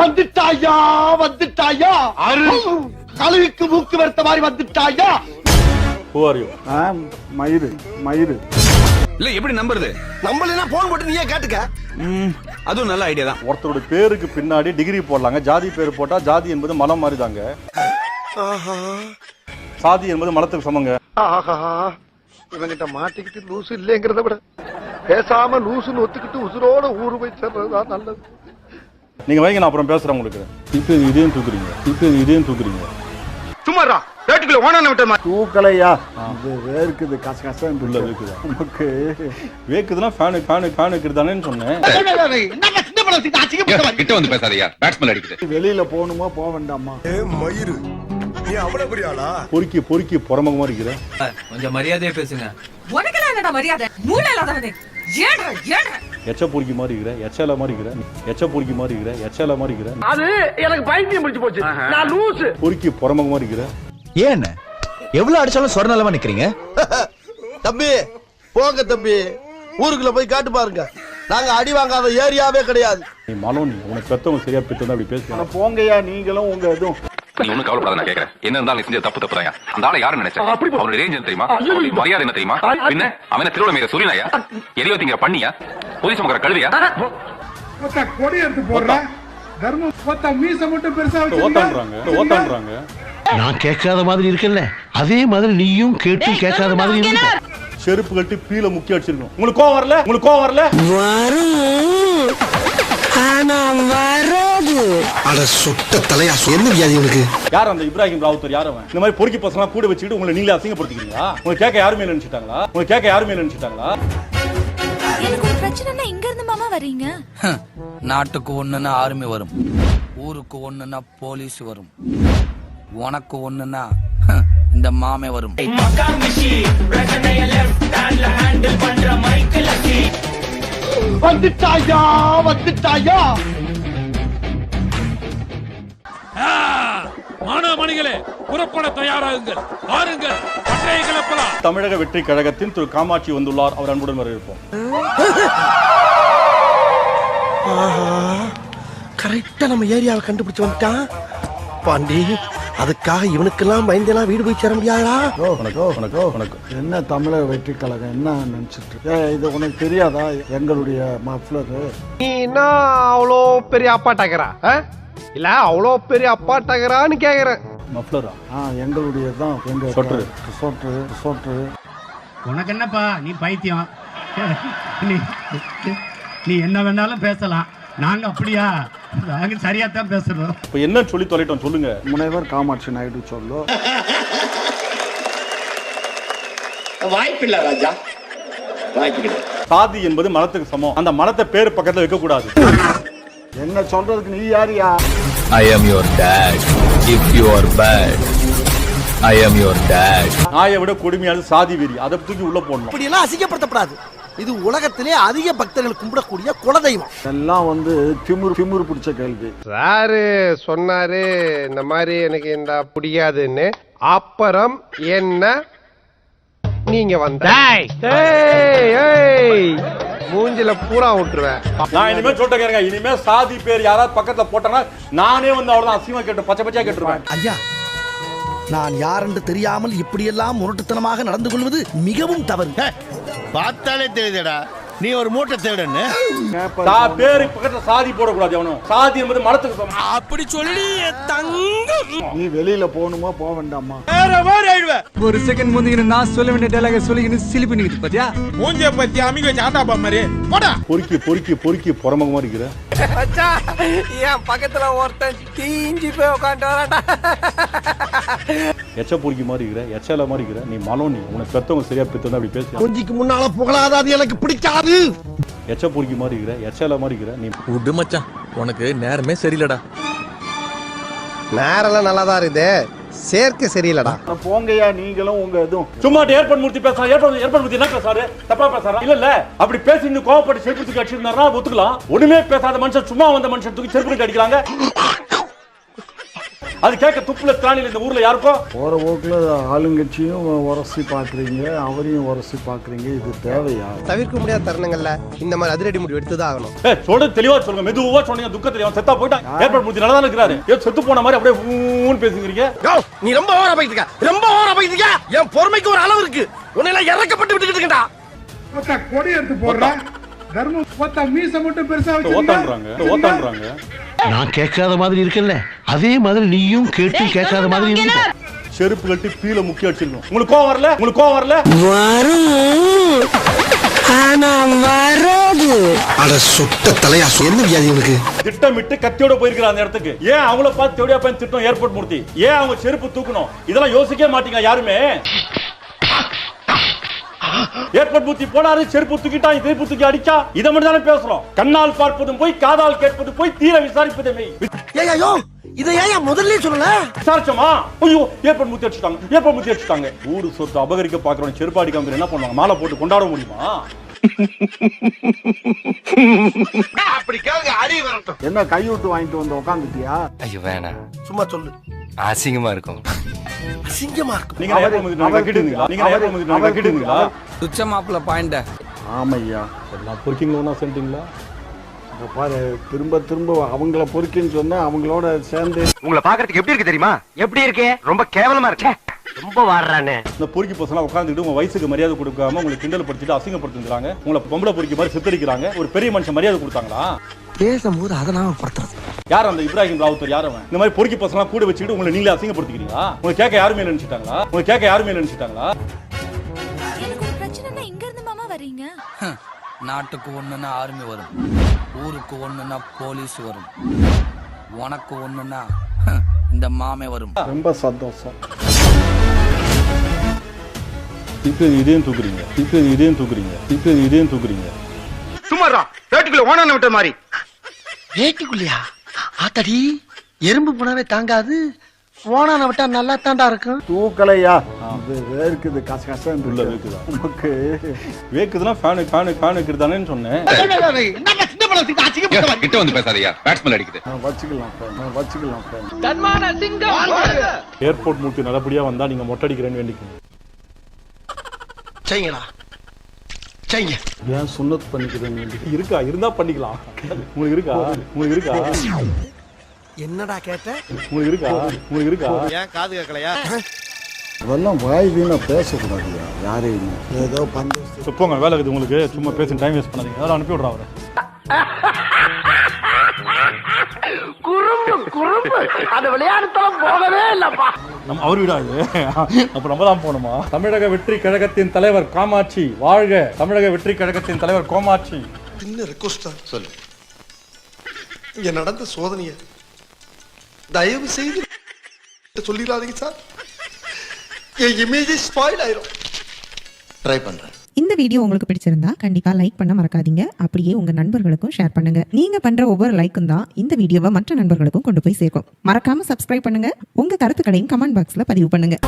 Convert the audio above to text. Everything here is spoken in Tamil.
வந்துட்டாயா வந்துட்டாயா? கழுவிக்கு மூக்கு வெறுத்த மாதிரி வந்துட்டாயா? ஹூ ஆர் யூ மயிறு மயிறு. இல்ல எப்படி நம்புறது? நம்மள போன் போட்டு நீயே கேட்டுக்க. அதுவும் நல்ல ஐடியா தான். ஒருத்தருடைய பேருக்கு பின்னாடி டிகிரி போடலாங்க. ஜாதி பேர் போட்டா ஜாதி என்பது மலம் மாதிரி தாங்க சாதி என்பது மலத்துக்கு சமங்க. ஆஹா. இவங்கிட்ட மாட்டிக்கிட்டு லூசு இல்லைங்கிறத விட பேசாம லூசுன்னு ஒத்துக்கிட்டு உசுரோட ஊரு போய் சேர்றதுதான் நல்லது. நீங்க வைங்க நான் அப்புறம் பேசுறேன் உங்களுக்கு. இப்போ இது இதையும் தூக்குறீங்க. இப்போ இது இதையும் தூக்குறீங்க. சும்மாரா ரேட்டுக்குள்ள ஓனான விட்ட மாதிரி. தூக்கலையா? இது வேர்க்குது கச கசன்னு உள்ள இருக்கு. வேக்குதா? நமக்கு வேக்குதுன்னா ஃபேனு ஃபேனு ஃபேன் இருக்குதானேன்னு சொன்னேன். என்ன சின்ன பழம் அசிங்கப்பட்ட கிட்ட வந்து பேசாதயா பேட்ஸ்மேன் அடிக்குது. வெளியில போகணுமா போக வேண்டாமா? மயிறு. நீ அவ்வளவு பெரிய ஆளா? பொறுக்கி பொறுக்கி புறமுகமா இருக்கிற. கொஞ்சம் மரியாதையா பேசுங்க. உனக்கெல்லாம் என்னடா மரியாதை? மூளை இல்லாதவனே எச்ச பொறுக்கி மாதிரி இருக்கிற எச்சல மாதிரி இருக்கிற எச்ச பொறுக்கி மாதிரி இருக்கிற எச்சல மாதிரி இருக்கிற. அது எனக்கு பைத்தியம் முடிச்சு போச்சு. நான் லூசு. பொறுக்கி புறமுகமா இருக்கிற. ஏன் எவ்வளவு அடிச்சாலும் சொர நிலமா நிக்கிறீங்க? தம்பி போங்க தம்பி. ஊருக்குள்ள போய் காட்டு பாருங்க. நாங்க அடி வாங்காத ஏரியாவே கிடையாது. நீ மலம் நீ உனக்கு பெத்தவங்க சரியா பெத்து அப்படி பேசுறேன் போங்கய்யா நீங்களும் உங்க இதுவும். நீ ஒண்ணும் கவலைப்படாத நான் கேக்குறேன். என்ன இருந்தாலும் நீ செஞ்ச தப்பு தப்பு தான் அந்த ஆளை யாரும் நினைச்சேன் அவருடைய ரேஞ்ச் என்ன தெரியுமா? அவருடைய மரியாதை என்ன தெரியுமா பின்ன? அவன திருவிழா மீற சூரியனாயா எரியோ திங்கிற பண்ணியா? பொதி சுமக்கிற கழுவியா? கொடி எடுத்து போடுறேன் தர்மம் பார்த்தா மீச மட்டும் பெருசா ஓத்தான்றாங்க ஓத்தான்றாங்க. நான் கேட்காத மாதிரி இருக்கேன்ல. அதே மாதிரி நீயும் கேட்டு கேட்காத மாதிரி இருக்க செருப்பு கட்டி பீல முக்கிய அடிச்சிருக்கணும். உங்களுக்கு கோவம் வரல? உங்களுக்கு கோவம் வரல? அட சுட்ட தலையா என்ன வியாதி உனக்கு யார் அந்த இப்ராஹிம் ராவுத்தர்? யார் அவன்? இந்த மாதிரி பொறுக்கி பசங்க கூட வச்சுக்கிட்டு உங்களை நீங்களே அசிங்கப்படுத்திக்கிறீங்களா? உங்களுக்கு கேட்க யாருமே நினைச்சிட்டாங்களா? உங்களுக்கு கேட்க யாருமே நினைச்சிட்டாங்களா? எனக்கு ஒரு பிரச்சனைனா இங்க இருந்து மாமா வர்றீங்க? நாட்டுக்கு ஒண்ணுன்னா ஆர்மி வரும். ஊருக்கு ஒண்ணுன்னா போலீஸ் வரும். உனக்கு ஒண்ணுன்னா இந்த மாமே வரும். வந்துட்டாயா வந்துட்டாயா? மாணவமணிகளே புறப்பட தயாராகுங்கள். பாருங்கள் பட்டய கிளப்பலாம். தமிழக வெற்றி கழகத்தின் திரு காமாட்சி வந்துள்ளார். அவர் அன்புடன் வரவேற்போம். கரெக்டா நம்ம ஏரியாவை கண்டுபிடிச்சு வந்துட்டான். பாண்டி அதுக்காக இவனுக்கெல்லாம் பயந்தெல்லாம் வீடு போய் சேர முடியாதா? என்ன தமிழக வெற்றி கழகம் என்ன நினைச்சிட்டு இது உனக்கு தெரியாதா? எங்களுடைய மஃப்ளர். நீ என்ன அவ்வளோ பெரிய அப்பாட்டாக்கிறா இல்ல அவ்வளோ பெரிய அப்பாட்டாக்கிறான்னு கேக்குறேன். மஃப்ளரா? ஆ எங்களுடைய தான் எங்க சொட்ரு. சொட்டு சொட்டு உனக்கு என்னப்பா? நீ பைத்தியம். நீ நீ என்ன வேணாலும் பேசலாம். நாங்க அப்படியா? நாங்க சரியா தான் பேசுறோம். இப்போ என்ன சொல்லி தொலைட்டோம் சொல்லுங்க. முனைவர் காமாட்சி நாயுடு சொல்லு. வாய்ப்பில்லை ராஜா. வாய்ப்பு சாதி என்பது மலத்துக்கு சமம். அந்த மலத்தை பேர் பக்கத்துல வைக்க கூடாது என்ன சொல்றதுக்கு நீ யாரியா I am your dad if you are bad I am your dad நாயை விட கொடுமையானது சாதி வெறி. அதை தூக்கி உள்ள போடணும். இப்படி எல்லாம் அசிங்கப்படுத்தப்படாது. இது உலகத்திலே அதிக பக்தர்கள் கும்பிடக்கூடிய குலதெய்வம். எல்லாம் வந்து திமிரு திமிரு பிடிச்ச கேள்வி. சாரு சொன்னாரு இந்த மாதிரி எனக்கு இந்த பிடிக்காதுன்னு. அப்புறம் என்ன? நீங்க வந்த. ஏய், ஏய், மூஞ்சில பூரா விட்டுருவேன். நான் இனிமே சொல்லிட்டு கேருங்க இனிமே சாதி பேர் யாராவது பக்கத்துல போட்டாங்கன்னா நானே வந்து அவ்வளவுதான் அசிங்கமா கேட்டு பச்சை பச்சையா கேட்டுருவேன். ஐயா நான் யாரென்று தெரியாமல் இப்படியெல்லாம் முரட்டுத்தனமாக நடந்து கொள்வது மிகவும் தவறு. பார்த்தாலே தெரியுதடா. நீ ஒரு மூட்டை தேடுன்னு. பேரு பக்கத்துல சாதி போடக்கூடாது எவனும் சாதி என்பது மலத்துக்கு சமம். அப்படி சொல்லி நீ வெளியில போகணுமா போக வேண்டாமா? ஒரு செகண்ட் முந்திக்கிட்டு நான் சொல்ல வேண்டிய டைலாக சொல்லிக்கிட்டு சிலிப்பு நிக்குது பாத்தியா? மூஞ்ச பத்தி அமிக சாட்டாப்பா மாதிரி. போடா. பொறுக்கி பொறுக்கி பொறுக்கி புறமுகமா இருக்கிற. என் பக்கத்துல ஒருத்தன் தீஞ்சு போய் உட்காந்து வரான்டா. எச்ச பொறுக்கி மாதிரி இருக்கிற எச்சல மாதிரி இருக்கிற நீ மலம் நீ உனக்கு பெத்தவங்க சரியா பெத்து அப்படி பேச கொஞ்சிக்கு முன்னால புகழாத அது எனக்கு பிடிக்காது. எச்ச பொறுக்கி மாதிரி இருக்கிற எச்சல மாதிரி இருக்கிற நீ விடு மச்சான் உனக்கு நேரமே சரியில்லடா. நேரெல்லாம் நல்லா தான் இருக்குது. சேர்க்கை சரியில்லடா. போங்கய்யா நீங்களும் உங்க இதுவும். சும்மா ஏற்பாடு மூர்த்தி பேசுறா ஏற்பாடு ஏற்பாடு மூர்த்தி என்ன பேசாரு தப்பா பேசுறா இல்ல இல்ல அப்படி பேசி இன்னும் கோவப்பட்டு செருப்பு தூக்கி அடிச்சிருந்தாருன்னா ஒத்துக்கலாம். ஒண்ணுமே பேசாத மனுஷன் சும்மா வந்த மனுஷன் தூக்கி செருப்பு தூக்கி அடிக்கிறாங்க. அது கேட்க துப்புல திராணியில் இந்த ஊர்ல யாருக்கும் போற போக்குல ஆளுங்கட்சியும் உரசி பாக்குறீங்க அவரையும் உரசி பாக்குறீங்க. இது தேவையா? தவிர்க்க முடியாத தருணங்கள்ல இந்த மாதிரி அதிரடி முடிவு எடுத்துதான் ஆகணும். ஏய், சொல்றது தெளிவா சொல்லுங்க. மெதுவா சொன்னீங்க. துக்கத்துல அவன் செத்தா போயிட்டான். ஏற்பாடு முடிச்சு நல்லா தான் இருக்கிறாரு. ஏன் செத்து போன மாதிரி அப்படியே ஊன்னு பேசுகிறீங்க நீ ரொம்ப ஓவரா போயிட்டு இருக்க. ரொம்ப ஓவரா போயிட்டு இருக்க. என் பொறுமைக்கு ஒரு அளவு இருக்கு. உன்னை எல்லாம் இறக்கப்பட்டு விட்டுக்கிட்டு இருக்கா கொடி எடுத்து போடுறேன். தர்மம். பார்த்தா மீச மட்டும் பெருசா ஓத்தான்றாங்க. ஓத்தான்றாங்க. நான் கேட்காத மாதிரி இருக்கல அதே மாதிரி நீயும் கேட்டு கேட்காத மாதிரி இருக்க செருப்பு கட்டி பீல முக்கிய அடிச்சிருக்கணும் உங்களுக்கு கோவம் வரல? உங்களுக்கு கோவம் வரல? அட சுத்த தலையா என்ன வியாதி உனக்கு? திட்டமிட்டு கத்தியோட போயிருக்கிற அந்த இடத்துக்கு. ஏன் அவங்கள பார்த்து தேடியா பையன் திட்டம் ஏர்போர்ட் மூர்த்தி? ஏன் அவங்க செருப்பு தூக்கணும் இதெல்லாம் யோசிக்கவே மாட்டீங்க யாருமே? ஏர்போர்ட் மூர்த்தி போனாரு செருப்பு தூக்கிட்டான் செருப்பு தூக்கி அடிச்சா இதை மட்டும் தானே பேசுறோம். கண்ணால் பார்ப்பதும் போய் காதால் கேட்பதும் போய் தீர விசாரிப்பதே மெய். ஏய்யோ இதை ஏன் முதல்ல சொல்லல? விசாரிச்சோமா? ஐயோ ஏர்போர்ட் மூர்த்தி அடிச்சுட்டாங்க ஏர்போர்ட் மூர்த்தி அடிச்சுட்டாங்க. ஊரு சொத்து அபகரிக்க பாக்குறவன் செருப்பு அடிக்காம என்ன பண்ணுவாங்க? மாலை போட்டு கொண்டாட முடியுமா? அப்படி கேளுங்க அறிவு வரட்டும். என்ன கைவிட்டு வாங்கிட்டு வந்து உட்காந்துட்டியா ஐயோ வேணாம் சும்மா சொல்லு. அசிங்கமா இருக்கும். அசிங்கமா இருக்கும். நீங்க நாங்க துச்ச மாப்பிள்ள பாயிண்ட ஆமையா. எல்லாம் பொறுக்கிங்களா ஒன்றா இங்க பாரு திரும்ப திரும்ப அவங்கள பொறுக்கின்னு சொன்னா அவங்களோட சேர்ந்து உங்களை பாக்குறதுக்கு எப்படி இருக்கு தெரியுமா? எப்படி இருக்கு? ரொம்ப கேவலமா இருக்கே. ரொம்ப வாடுறானே. இந்த பொறுக்கி பசங்க உட்காந்துட்டு உங்க வயசுக்கு மரியாதை கொடுக்காம உங்களை கிண்டல் படுத்திட்டு அசிங்கப்படுத்துறாங்க உங்களை பொம்பளை பொறுக்கி மாதிரி சித்தரிக்கிறாங்க. ஒரு பெரிய மனுஷன் மரியாதை கொடுத்தாங்களா? பேசும்போது அதை நாம படுத்துறது யார் அந்த இப்ராஹிம் ராவுத்தர்? யார் அவன்? இந்த மாதிரி பொறுக்கி பசங்க கூட வச்சுக்கிட்டு உங்களை நீங்களே அசிங்கப்படுத்திக்கிறீங்களா? உங்களை கேட்க யாருமே நினைச்சிட்டாங்களா? உங்களை கேட்க யாருமே நினைச்சிட்டாங்களா? வர்றீங்க நாட்டுக்கு ஒண்ணுன்னா ஆர்மி வரும். ஊருக்கு ஒண்ணுன்னா போலீஸ் வரும். உனக்கு ஒண்ணுன்னா இந்த மாமே வரும். ரொம்ப சந்தோஷம். இப்போ இதையும் தூக்குறீங்க. இப்போ இதையும் தூக்குறீங்க. இப்போ இதையும் தூக்குறீங்க. சும்மாடா வேட்டுக்குள்ள ஓனான விட்ட மாதிரி. வேட்டுக்குள்ளையா? ஆத்தாடி எறும்பு போனாவே தாங்காது. ஓனான விட்டா நல்லா தாண்டா இருக்கும். தூக்கலையா? இது வேர்க்குது கச கசம் உள்ள வேக்குதா? நமக்கு வேக்குதுன்னா ஃபேனு ஃபேனு ஃபேன் வைக்கிறதானேன்னு சொன்னேன். கிட்ட வந்து பேசாதயா பேட்ஸ்மேன் அடிக்குது. நான் வச்சுக்கலாம் வச்சுக்கலாம் friend. ஏர்போர்ட் மூர்த்தி நல்லபடியா வந்தா நீங்க மொட்டை அடிக்கிறேன்னு வேண்டிக்கோங்க செய்யுங்களா செய்யுங்க. ஏன் சுண்ணத் பண்ணிக்கிறேன்னு வேண்டி இருக்கா? இருந்தா பண்ணிக்கலாம். உங்களுக்கு இருக்கா? உங்களுக்கு இருக்கா? என்னடா கேட்ட? உங்களுக்கு இருக்கா? உங்களுக்கு இருக்கா? ஏன் காது கேட்கலையா அதெல்லாம் வாய் வீணா பேசக்கூடாதுயா? யாரையும் ஏதோ பந்து இப்போ போங்க வேலை இருக்குது உங்களுக்கு. சும்மா பேசி டைம் வேஸ்ட் பண்ணாதீங்க. அதெல்லாம் அனுப்பி விட்றா அவரை. அந்த விளையாடுத்தலம் போகவே இல்லப்பா. நம்ம அவர் வீடா இது? அப்ப நம்ம தான் போகணுமா? தமிழக வெற்றி கழகத்தின் தலைவர் காமாட்சி வாழ்க தமிழக வெற்றி கழகத்தின் தலைவர் கோமாட்சி. சின்ன ரெக்வஸ்டா சொல்லு. இங்க நடந்த சோதனைய தயவு செய்து சொல்லிடாதீங்க சார். என் இமேஜ் ஸ்பாயில் ஆயிரும். ட்ரை பண்றேன். இந்த வீடியோ உங்களுக்கு பிடிச்சிருந்தா கண்டிப்பா லைக் பண்ண மறக்காதீங்க. அப்படியே உங்க நண்பர்களுக்கும் ஷேர் பண்ணுங்க. நீங்க பண்ற ஒவ்வொரு லைக்கும் தான் இந்த வீடியோவை மற்ற நண்பர்களுக்கும் கொண்டு போய் சேர்க்கும். மறக்காம சப்ஸ்கிரைப் பண்ணுங்க. உங்க கருத்துக்களையும் கமெண்ட் பாக்ஸ்ல பதிவு பண்ணுங்க.